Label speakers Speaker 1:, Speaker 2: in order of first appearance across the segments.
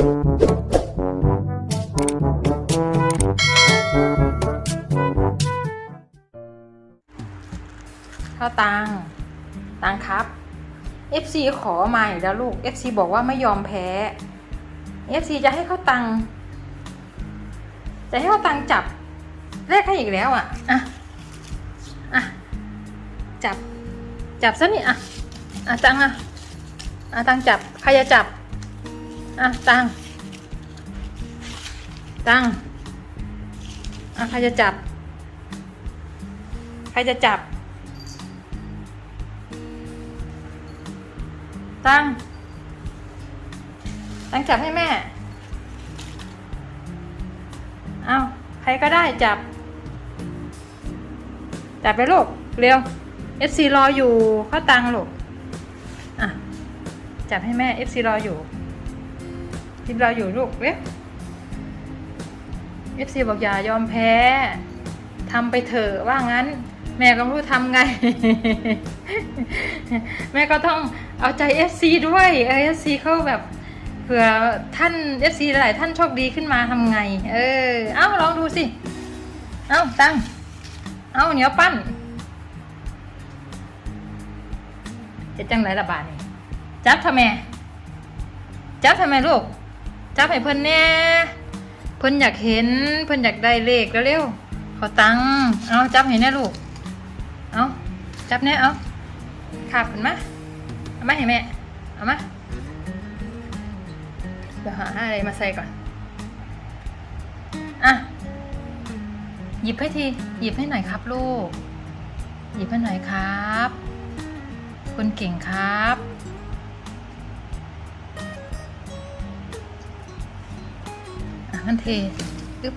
Speaker 1: ข้าวตังตังครับ FC ขอมาอีกแล้วลูก FC บอกว่าไม่ยอมแพ้ FC จะให้ข้าวตังจะให้ข้าวตังจับเลขให้อีกแล้วอะอะอะจับจับซะนี่อะอะตังอะอะตังจับใครจะจับ อะตังตังอะใครจะจับ ใครจะจับ ตังตังจับให้แม่ เอาใครก็ได้จับ จับไปลูกเร็ว FC รออยู่ข้าตังลูกอะ จับให้แม่ FC รออยู่ FC รออยู่ลูกเร็ว FC บอกอย่ายอมแพ้ทำไปเถอะว่างั้น แม่ก็รู้ทำไง แม่ก็ต้องเอาใจ FC ด้วยเออ FC เขาแบบเผื่อท่าน FC หลายท่านโชคดีขึ้นมาทำไง เออ เอ้าลองดูสิ เอ้าตั้ง เอ้าเหนียวปั้นจะจังไรละบาทนี่จับทำไมจับทำไมลูก จับให้เพิ่นแน่เพิ่นอยากเห็นเพิ่นอยากได้เลขแล้วเร็วๆขอตังค์เอาจับให้แน่ลูกเอาจับแน่เอาขับขึ้นมาเอามาให้แม่เอามาเดี๋ยวหาอะไรมาใส่ก่อนอะหยิบให้ทีหยิบให้หน่อยครับลูก หยิบให้หน่อยครับคุณเก่งครับ อะนั่นเทอึ๊บ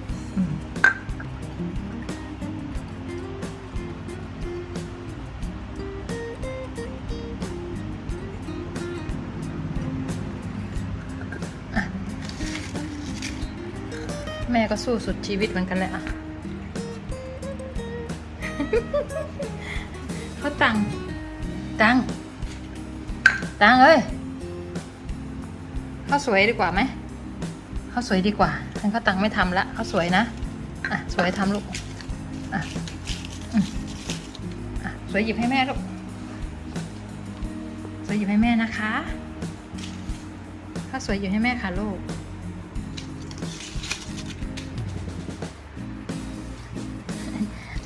Speaker 1: แม่ก็สู้สุดชีวิตเหมือนกันเลยอะเขาตัง ตัง ตังเอ้ยเขาสวยดีกว่าไหม ขาสวยดีกว่าฉันเขาตังไม่ทำละเขาสวยนะอะสวยทำลูกอะอืมอะสวยหยิบให้แม่ลูกสวยหยิบให้แม่นะคะเขาสวยหยิบให้แม่ค่ะลูก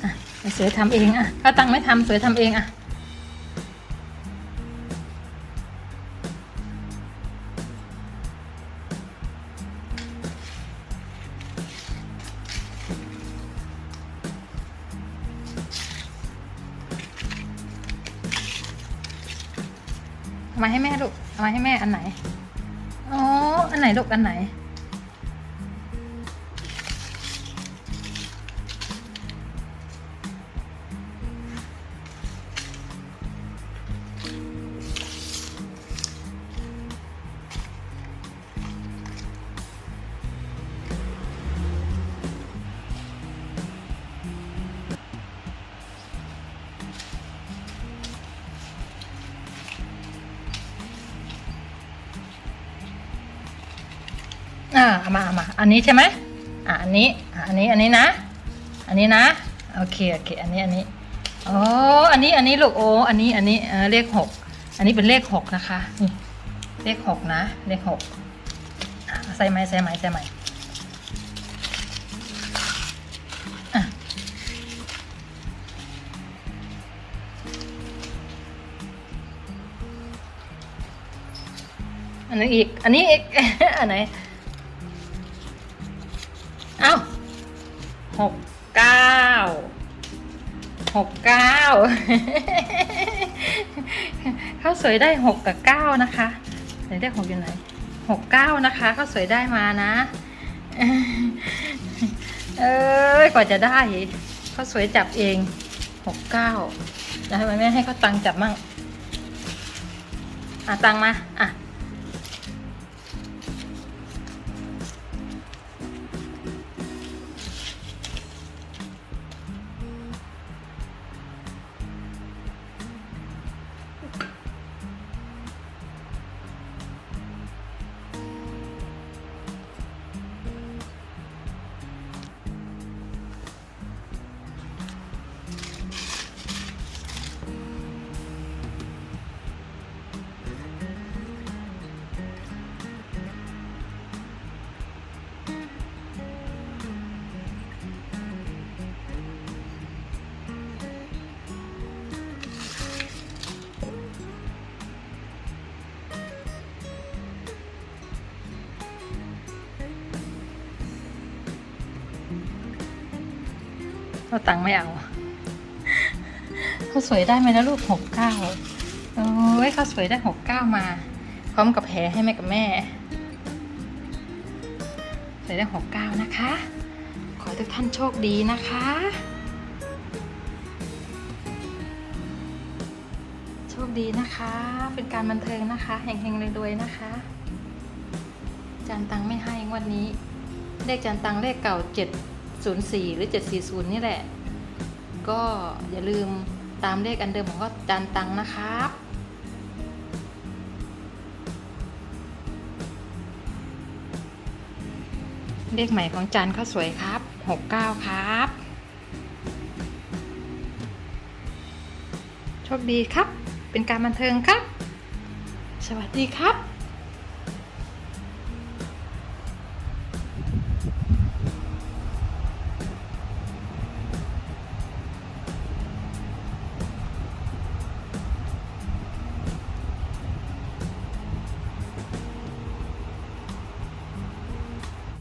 Speaker 1: อะสวยทำเองอะเขาตังไม่ทำสวยทำเองอะ มาให้แม่ลูกเอามาให้แม่อันไหน อ๋อ อันไหนลูกอันไหน อ่าเอามาเอามา อันนี้ใช่ไหมอ่าอันนี้อ่าอันนี้ อันนี้นะ อันนี้นะ โอเค โอเค อันนี้ อันนี้อ๋ออันนี้ อันนี้ลูกโอ้อันนี้ อันนี้เออเลขหก อันนี้เป็นเลขหกนะคะ นี่ เลขหกนะ เลขหกใส่ไหมใส่ไหมใส่ไหมอะอันนี้อีก อันนี้อีก อันไหน เอ้าหกเก้าหกเก้าข้าวสวยได้หกกับเก้านะคะไหนได้หกอยู่ไหนหกเก้านะคะข้าวสวยได้มานะ เอ้ยกว่าจะได้ข้าวสวยจับเองหกเก้าจะให้แม่ให้เขาตังจับมั่งอะตังมา อะ เอาตังค์ไม่เอาเขาสวยได้ไหมนะลูกหกเก้าโอ้ยเขาสวยได้หกเก้ามา พร้อมกับแผลให้แม่กับแม่สวยได้หกเก้านะคะ ขอทุกท่านโชคดีนะคะ โชคดีนะคะ เป็นการบันเทิงนะคะเฮงๆรวยๆนะคะ จานตังไม่ให้งวันนี้ เลขจานตังเลขเก่าเจ็ด 704 หรือ 740 นี่แหละ ก็อย่าลืมตามเลขอันเดิมของก็จานตังนะครับ เลขใหม่ของจานข้าวสวยครับ 69 ครับโชคดีครับ เป็นการบันเทิงครับ สวัสดีครับ